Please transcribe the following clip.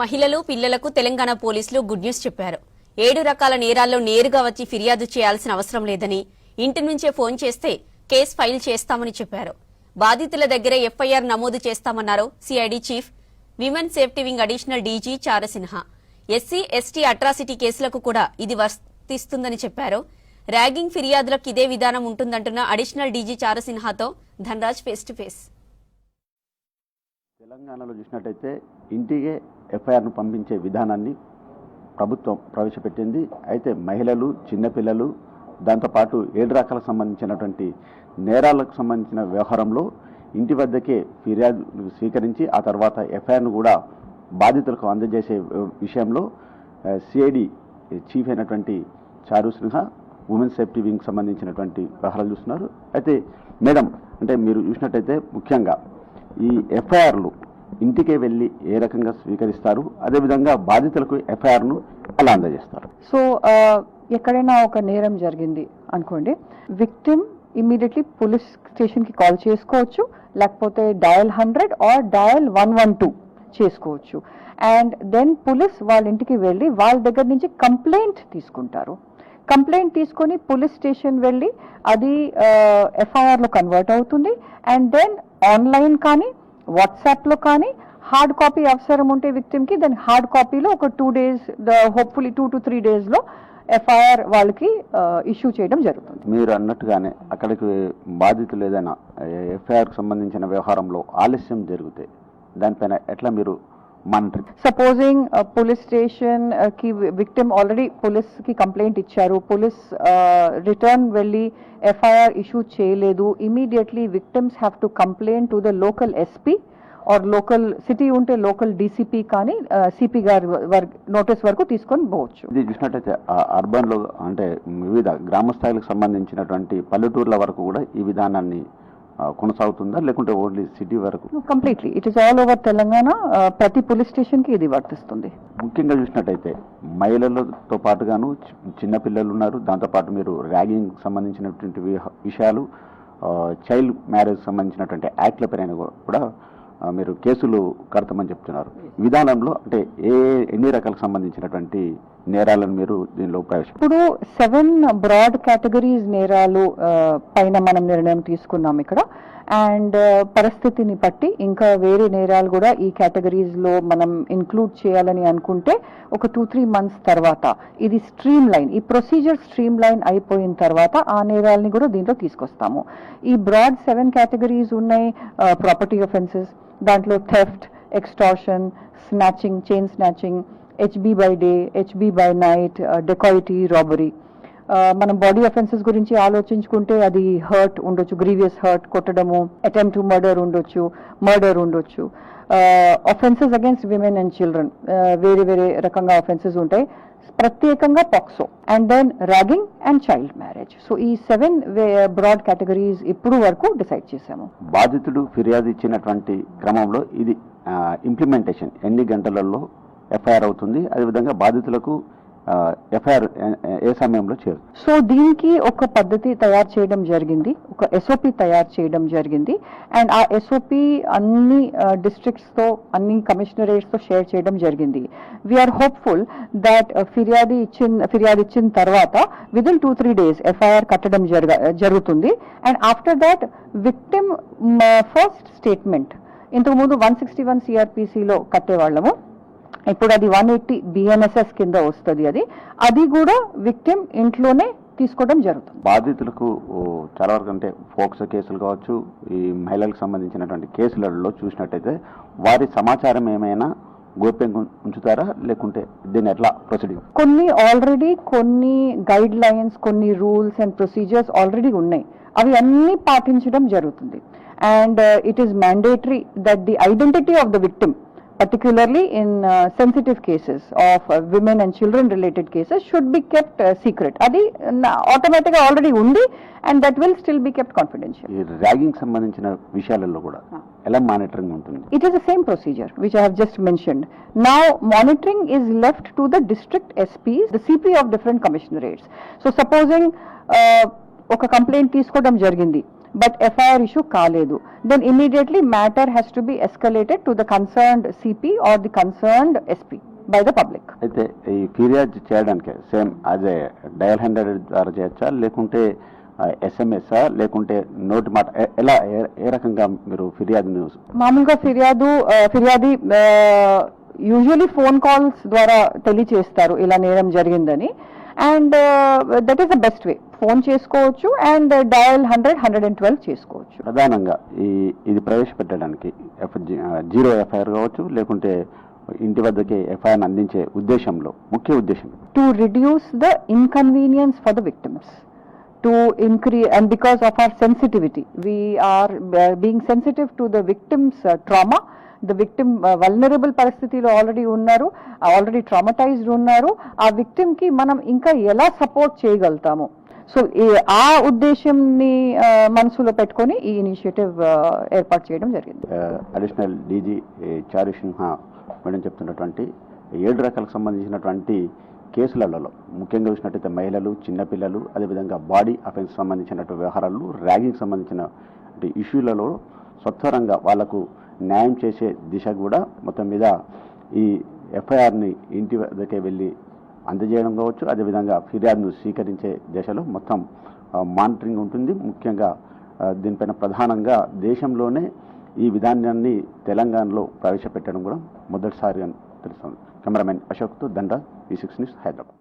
మహిళలు పిల్లలకు తెలంగాణ పోలీసులు గుడ్ న్యూస్ చెప్పారు. ఏడు రకాల నేరాల్లో నేరుగా వచ్చి ఫిర్యాదు చేయాల్సిన అవసరం లేదని ఇంటి నుంచే ఫోన్ చేస్తే కేసు ఫైల్ చేస్తామని చెప్పారు. బాధితుల దగ్గరే ఎఫ్ఐఆర్ నమోదు చేస్తామన్నారు CID chief women safety wing additional DG Charu Sinha. SC ST atrocity కేసులకు కూడా ఇది వర్తిస్తుందని చెప్పారు. ర్యాగింగ్ ఫిర్యాదులకు ఇదే విధానం ఉంటుందంటున్న అడిషనల్ డీజీ చారసిన్హాతో ధనరాజ్ ఫేస్ టు ఫేస్. తెలంగాణలో చూసినట్టయితే ఇంటికే ఎఫ్ఐఆర్ను పంపించే విధానాన్ని ప్రభుత్వం ప్రవేశపెట్టింది. అయితే మహిళలు చిన్నపిల్లలు దాంతోపాటు ఏడు రకాలకు సంబంధించినటువంటి నేరాలకు సంబంధించిన వ్యవహారంలో ఇంటి వద్దకే ఫిర్యాదు స్వీకరించి ఆ తర్వాత ఎఫ్ఐఆర్ను కూడా బాధితులకు అందజేసే విషయంలో సిఐడి చీఫ్ అయినటువంటి చారు సిన్హా ఉమెన్ సేఫ్టీ వింగ్ సంబంధించినటువంటి వ్యవహారాలు చూస్తున్నారు. అయితే మేడం అంటే మీరు చూసినట్టయితే ముఖ్యంగా ఈ ఎఫ్ఐఆర్లు ఇంటికే వెళ్ళి ఏ రకంగా స్వీకరిస్తారు అదేవిధంగా బాధితులకు ఎఫ్ఐఆర్ను ఎలా అందజేస్తారు? సో ఎక్కడైనా ఒక నేరం జరిగింది అనుకోండి విక్టిమ్ ఇమ్మీడియట్లీ పోలీస్ స్టేషన్కి కాల్ చేసుకోవచ్చు లేకపోతే dial hundred or dial one one two చేసుకోవచ్చు. అండ్ దెన్ పోలీస్ వాళ్ళ ఇంటికి వెళ్ళి వాళ్ళ దగ్గర నుంచి కంప్లైంట్ తీసుకుంటారు. కంప్లైంట్ తీసుకొని పోలీస్ స్టేషన్ వెళ్ళి అది ఎఫ్ఐఆర్లో కన్వర్ట్ అవుతుంది. అండ్ దెన్ ఆన్లైన్ కానీ వాట్సాప్లో కానీ హార్డ్ కాపీ అవసరం ఉంటే విక్టిమ్కి దాని హార్డ్ కాపీలో ఒక two days hopefully two to three డేస్లో ఎఫ్ఐఆర్ వాళ్ళకి uh, ఇష్యూ చేయడం జరుగుతుంది. మీరు అన్నట్టుగానే అక్కడికి బాధితులు ఏదైనా ఎఫ్ఐఆర్కి సంబంధించిన వ్యవహారంలో ఆలస్యం జరిగితే దానిపైన ఎట్లా మీరు మానిటరింగ్ సపోజింగ్ పోలీస్ స్టేషన్కి విక్టిమ్ ఆల్రెడీ పోలీస్కి కంప్లైంట్ ఇచ్చారు. పోలీస్ రిటర్న్ వెళ్ళి ఎఫ్ఐఆర్ ఇష్యూ చేయలేదు. Immediately victims have to complaint to the local SP or local city ఉంటే లోకల్ డీసీపీ కానీ సిపి గారి నోటీస్ వరకు తీసుకొని పోవచ్చు. ఇది చూసినట్టయితే అర్బన్లో అంటే వివిధ గ్రామ స్థాయిలకు సంబంధించినటువంటి పల్లెటూర్ల వరకు కూడా ఈ విధానాన్ని కొనసాగుతుందా? లేకుంటే ఓన్లీ సిటీ వరకు? Completely it is all over Telangana ప్రతి పోలీస్ స్టేషన్కి ఇది వర్తిస్తుంది. ముఖ్యంగా చూసినట్టయితే మహిళలతో పాటుగాను చి- చిన్నపిల్లలు ఉన్నారు. దాంతోపాటు మీరు ర్యాగింగ్ సంబంధించినటువంటి విషయాలు చైల్డ్ మ్యారేజ్ సంబంధించినటువంటి యాక్ట్ల పైన కూడా మీరు కేసులు కడతామని చెప్తున్నారు. విధానంలో అంటే ఏ ఎన్ని రకాలకు సంబంధించినటువంటి నేరాలను మీరు దీనిలో ప్రవేశ ఇప్పుడు సెవెన్ బ్రాడ్ కేటగిరీస్ నేరాలు పైన మనం నిర్ణయం తీసుకున్నాం ఇక్కడ. అండ్ పరిస్థితిని బట్టి ఇంకా వేరే నేరాలు కూడా ఈ కేటగిరీస్లో మనం ఇంక్లూడ్ చేయాలని అనుకుంటే ఒక టూ త్రీ మంత్స్ తర్వాత ఇది స్ట్రీమ్ లైన్ ఈ ప్రొసీజర్ స్ట్రీమ్ లైన్ అయిపోయిన తర్వాత ఆ నేరాలని కూడా దీంట్లో తీసుకొస్తాము. ఈ బ్రాడ్ సెవెన్ కేటగిరీస్ ఉన్నాయి ప్రాపర్టీ ఒఫెన్సెస్ దాంట్లో theft extortion snatching chain snatching HB by day HB by night dacoity robbery మనం బాడీ అఫెన్సెస్ గురించి ఆలోచించుకుంటే అది హర్ట్ ఉండొచ్చు గ్రీవియస్ హర్ట్ కొట్టడము అటెంప్ట్ టు మర్డర్ ఉండొచ్చు మర్డర్ ఉండొచ్చు. Offences against women and children వేరే వేరే రకంగా ఆఫెన్సెస్ ఉంటాయి. ప్రత్యేకంగా POCSO and then ragging and child marriage so ఈ సెవెన్ బ్రాడ్ కేటగిరీస్ ఇప్పుడు వరకు డిసైడ్ చేశాము. బాధితుడు ఫిర్యాదు ఇచ్చినటువంటి క్రమంలో ఇది uh, ఇంప్లిమెంటేషన్ ఎన్ని గంటలలో ఎఫ్ఐఆర్ అవుతుంది. అదేవిధంగా బాధితులకు ఎఫ్ఐఆర్ ఏ సమయంలో చేరు. సో దీనికి ఒక పద్ధతి తయారు చేయడం జరిగింది. ఒక ఎస్ఓపి తయారు చేయడం జరిగింది. అండ్ ఆ ఎస్ఓపి అన్ని డిస్ట్రిక్ట్స్తో అన్ని కమిషనరేట్స్తో షేర్ చేయడం జరిగింది. వీఆర్ హోప్ఫుల్ దట్ ఫిర్యాదు ఇచ్చిన ఫిర్యాదు ఇచ్చిన తర్వాత within two three days FIR కట్టడం జరగ జరుగుతుంది. And after that victim first statement ఇంతకుముందు వన్ సిక్స్టీ వన్ సిఆర్పిసిలో కట్టేవాళ్ళము. ఇప్పుడు అది వన్ ఎయిటీ బిఎన్ఎస్ఎస్ కింద వస్తుంది అది. అది కూడా విక్టిమ్ ఇంట్లోనే తీసుకోవడం జరుగుతుంది. బాధితులకు చాలా వరకు అంటే ఫోక్సో కేసులు కావచ్చు ఈ మహిళలకు సంబంధించినటువంటి కేసులలో చూసినట్టయితే వారి సమాచారం ఏమైనా గోప్యంగా ఉంచుతారా? లేకుంటే దీన్ని ఎట్లా ప్రొసీడింగ్ కొన్ని ఆల్రెడీ కొన్ని గైడ్ లైన్స్ కొన్ని రూల్స్ అండ్ ప్రొసీజర్స్ ఆల్రెడీ ఉన్నాయి. అవి అన్ని పాటించడం జరుగుతుంది. And it is mandatory that the identity of the victim particularly in uh, sensitive cases of uh, women and children related cases should be kept uh, secret అది ఆటోమేటిక్గా already ఉంది and that will still be kept confidential ఈ ragging సంబంధించిన విషయాలలో కూడా ఎలా monitoring ఉంటుంది It is the same procedure which I have just mentioned. Now, monitoring is left to the district SPs, the CP of different commissionerates. So, supposing uh, ఒక complaint తీసుకోవడం జరిగింది but FIR issue కాలేదు. Then immediately matter has to be escalated to the concerned CP or the concerned SP by the public అయితే ఈ ఫిర్యాదు చేయడానికి same ఏ dial hundred ద్వారా చేయొచ్చా? లేకుంటే ఎస్ఎంఎస్ఆ లేకుంటే నోటి మాట ఎలా ఏ- రకంగా మీరు ఫిర్యాదును మామూలుగా ఫిర్యాదు ఫిర్యాది యూజువలీ ఫోన్ కాల్స్ ద్వారా తెలియచేస్తారు ఇలా నేరం జరిగిందని. And that is the best way phone చేసుకోవచ్చు and dial hundred hundred and twelve చేసుకోవచ్చు. ప్రధానంగా ఈ ఇది ప్రవేశపెట్టడానికి జీరో ఎఫ్ఐఆర్ కావచ్చు లేకుంటే ఇంటి వద్దకే ఎఫ్ఐఆర్ అందించే ఉద్దేశంలో ముఖ్య ఉద్దేశం. To reduce the inconvenience for the victims. To increase and because of our sensitivity we are uh, being sensitive to the victims the victim vulnerable పరిస్థితిలో ఆల్రెడీ ఉన్నారు uh, ఆల్రెడీ ట్రామటైజ్డ్ ఉన్నారు. ఆ విక్టిమ్కి మనం ఇంకా ఎలా సపోర్ట్ చేయగలుగుతాము? సో ఆ ఉద్దేశంని uh, మనసులో పెట్టుకొని ఈ ఇనిషియేటివ్ uh, ఏర్పాటు చేయడం జరిగింది. అడిషనల్ డీజీ చారు సింహ మేడం చెప్తున్నటువంటి ఏడు రకాలకు సంబంధించినటువంటి కేసులలో ముఖ్యంగా చూసినట్టయితే మహిళలు చిన్నపిల్లలు అదేవిధంగా బాడీ అఫెన్స్ సంబంధించినటువంటి వ్యవహారాలు ర్యాగింగ్ సంబంధించిన ఇష్యూలలో స్వచ్ఛరంగా వాళ్ళకు న్యాయం చేసే దిశ కూడా మొత్తం మీద ఈ ఎఫ్ఐఆర్ని ఇంటి వద్దకే వెళ్ళి అందజేయడం కావచ్చు. అదేవిధంగా ఫిర్యాదును స్వీకరించే దశలో మొత్తం మానిటరింగ్ ఉంటుంది. ముఖ్యంగా దీనిపైన ప్రధానంగా దేశంలోనే ఈ విధానాన్ని తెలంగాణలో ప్రవేశపెట్టడం కూడా మొదటిసారి అని తెలుస్తుంది. కెమెరామెన్ అశోక్తో దండ ఈ సిక్స్ న్యూస్ హైదరాబాద్.